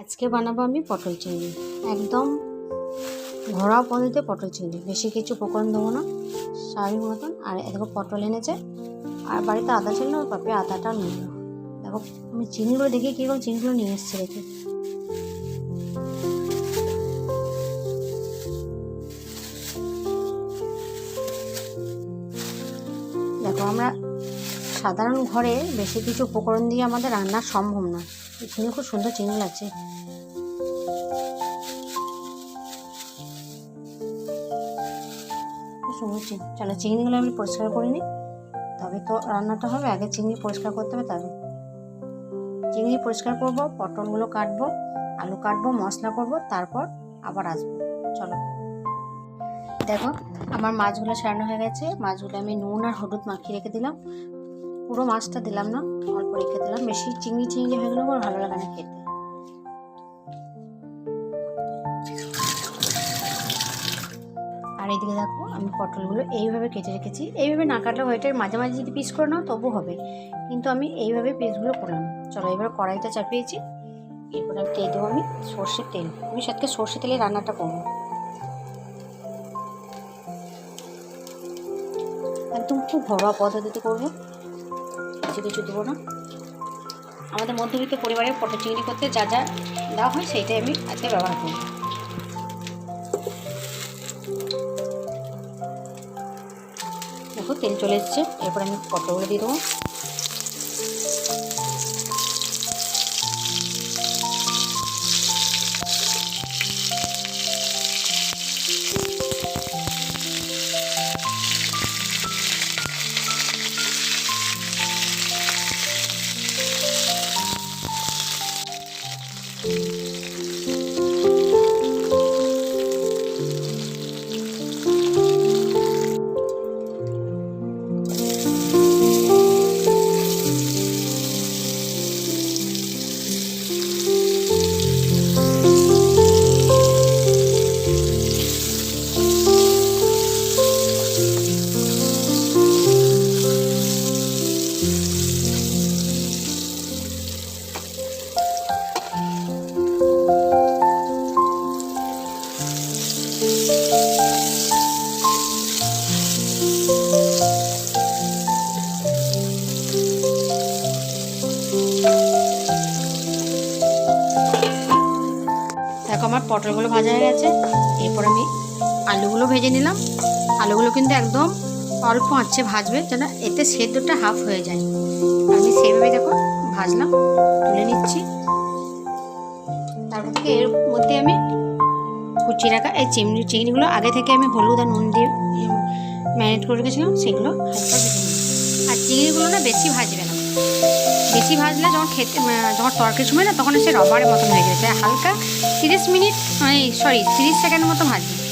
আজকে বানাবো আমি পটল চিংড়ি। একদম ঘরোয়া পদ্ধতিতে পটল চিংড়ি। বেশি কিছু উপকরণ দেবো না। স্বাভাবিক মতন। আর দেখো পটল এনেছে। আর বাড়িতে আদা ছিল ওর পাপে আদাটা নিল দেখো, আমি চিংড়িগুলো দেখি কী করে চিংড়িগুলো নিয়ে এসছে রেখে দেখো, আমরা সাধারণ ঘরে বেশি কিছু উপকরণ দিয়ে আমাদের রান্না সম্ভব না এই চিংড়ি খুব সুন্দর চিংড়ি লাগছে সুন্দর চিংড়ি চলো, চিংড়িগুলো আমি পরিষ্কার করে নিই। তবে তো রান্নাটা হবে, আগে চিংড়ি পরিষ্কার করতে হবে তবে চিংড়ি পরিষ্কার করব, পটলগুলো কাটবো, আলু কাটবো, মশলা করব, তারপর আবার আসব। চলো। দেখো, আমার মাছগুলো সারানো হয়ে গেছে। মাছগুলো আমি নুন আর হলুদ মাখিয়ে রেখে দিলাম। পুরো মাছটা দিলাম না, অল্প রেখে দিলাম। বেশি চিংড়ি চিংড়ি হয়ে গেলে আমার ভালো লাগে না খেতে। আর এইদিকে দেখো, আমি পটলগুলো এইভাবে কেটে রেখেছি। এইভাবে না কাটলেও এটার মাঝে মাঝে যদি পিস করে নাও তবু হবে। কিন্তু আমি এইভাবে পিসগুলো করলাম চলো এবার কড়াইটা চাপিয়েছি। এরপরে আমি দিয়ে দেবো আমি সর্ষের তেল। আমি সাথে সর্ষে তেলে রান্নাটা করব। একদম খুব ঘরোয়া পদ্ধতিতে করব। কিছু কিছু দেবো না। আমাদের মধ্যবিত্ত পরিবারে পটল চিংড়ি করতে যা যা দেওয়া হয় সেইটাই আমি আজকে ব্যবহার করি দেখো, তেল চলে এসছে। এরপর আমি পটলগুলো দিয়ে দেবো। পটলগুলো ভাজা হয়ে গেছে। এরপর আমি আলুগুলো ভেজে নিলাম। আলুগুলো কিন্তু একদম অল্প আঁচে ভাজবে যেন এতে সেদ্ধটা হাফ হয়ে যায়। আমি সেইভাবে দেখো ভাজলাম, তুলে নিচ্ছি। তারপর থেকে এর মধ্যে আমি কুচি রাখা এই চিমনি, চিংড়িগুলো আগে থেকে আমি হলুদ আর নুন দিয়ে ম্যারিনেট করে রেখেছিলাম, সেগুলো হালকা ভেজে আর চিংড়িগুলো না বেশি ভাজবে না। বেশি ভাজলে যখন খেতে যখন তরকারির সময় না, তখন সে রবারের মতন হয়ে গেছে হালকা তিরিশ মিনিট সরি তিরিশ সেকেন্ড মতো ভাজবে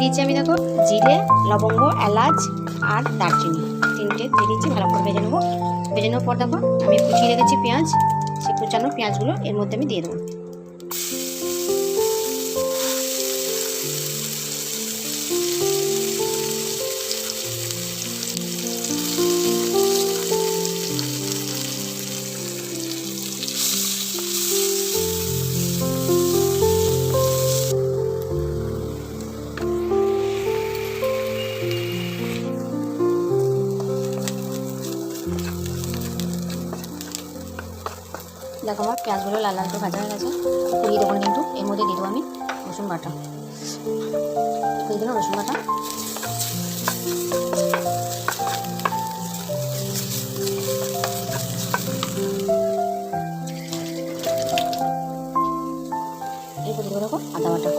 দিয়েছি আমি দেখো, জিরে, লবঙ্গ, এলাচ আর দারচিনি। তিনটে দিয়ে দিয়েছি ভালো করে ভেজে নেব। ভেজে নেওয়ার পর দেখো, আমি কুচিয়ে রেখেছি পেঁয়াজ। সেই কুচানো পেঁয়াজগুলো এর মধ্যে আমি দিয়ে দেবো। দেখো আমার পেঁয়াজগুলো লাল লাল করে ভাজা হয়ে গেছে। পুড়িয়ে দেবো কিন্তু, এর মধ্যে দিয়ে দেবো আমি রসুন বাটা। দিয়ে দিলাম রসুন বাটা। এরপর দেবো দেখো আদা বাটা।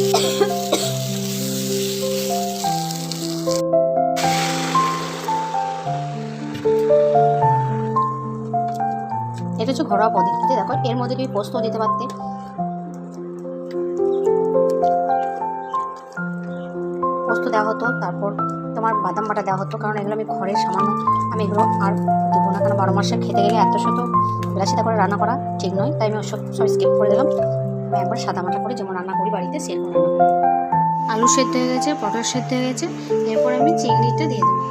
এটা হচ্ছে ঘরোয়া পদ্ধতিতে দেখো, এর মধ্যে তুমি পোস্ত দিতে পারতে। পোস্ত দেওয়া হতো, তারপর তোমার বাদাম বাটা দেওয়া হতো, কারণ এগুলো আমি ঘরে সামান্য, আমি এগুলো আর দেবো না, কারণ বারো মাসে খেতে গেলে এত শত বেলাসিতা করে রান্না করা ঠিক নয়, তাই আমি সব সব স্কিপ করে দিলাম। আমি একবার সাদা মাটা করে যেমন রান্না করি বাড়িতে, সেরকম। আলু সেদ্ধ হয়ে গেছে, পটল সেদ্ধ হয়ে গেছে, এরপর আমি চিংড়িটা দিয়ে দেবো।